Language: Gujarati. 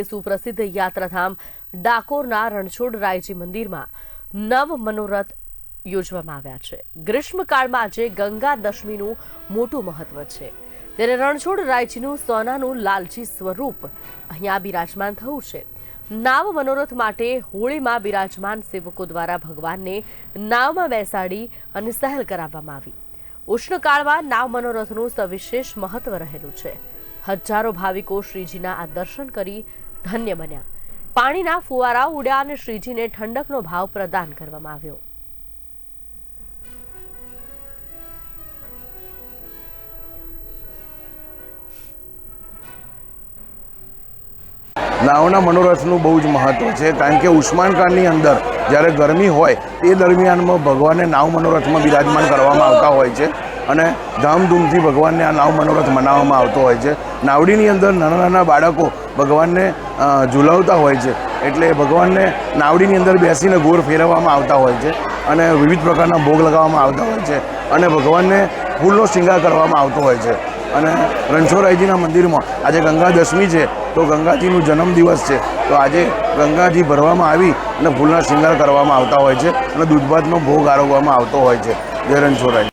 સુપ્રસિદ્ધ યાત્રાધામ ડાકોરના રણછોડરાયજી મંદિરમાં નવ મનોરથ યોજવામાં આવ્યા છે. ગ્રીષ્મકાળમાં આજે ગંગા દશમીનું મોટું મહત્વ છે. ત્યારે રણછોડરાયજીનું સોનાનું લાલજી સ્વરૂપ અહીંયા બિરાજમાન થયું છે. નાવ મનોરથ માટે હોળીમાં બિરાજમાન સેવકો દ્વારા ભગવાનને નાવમાં બેસાડી અને સહેલ કરાવવામાં આવી. ઉષ્ણકાળમાં નાવ મનોરથનું સવિશેષ મહત્વ રહેલું છે. હજારો ભાવિકો શ્રીજીના આ દર્શન કરી ધન્ય બન્યા. પાણીના ફુવારા ઉડ્યા અને શ્રીજીને ઠંડકનો ભાવ પ્રદાન કરવામાં આવ્યો. નાવના મનોરથનું બહુ જ મહત્ત્વ છે, કારણ કે ઉષ્માનકાળની અંદર જ્યારે ગરમી હોય, તે દરમિયાનમાં ભગવાનને નાવ મનોરથમાં બિરાજમાન કરવામાં આવતા હોય છે અને ધામધૂમથી ભગવાનને આ નાવ મનોરથ મનાવવામાં આવતો હોય છે. નાવડીની અંદર નાના નાના બાળકો ભગવાનને ઝુલાવતા હોય છે, એટલે ભગવાનને નાવડીની અંદર બેસીને ગોળ ફેરવવામાં આવતા હોય છે અને વિવિધ પ્રકારના ભોગ લગાવવામાં આવતા હોય છે અને ભગવાનને ફૂલનો શિંગાર કરવામાં આવતો હોય છે. અને રણછોડરાયજીના મંદિરમાં. આજે ગંગા દશમી છે, તો ગંગાજીનું જન્મદિવસ છે. તો આજે ગંગાજી ભરવામાં આવી અને ફૂલના શૃંગાર કરવામાં આવતા હોય છે અને દૂધભાતનો ભોગ આરોગવામાં આવતો હોય છે. જય રણછોડરાય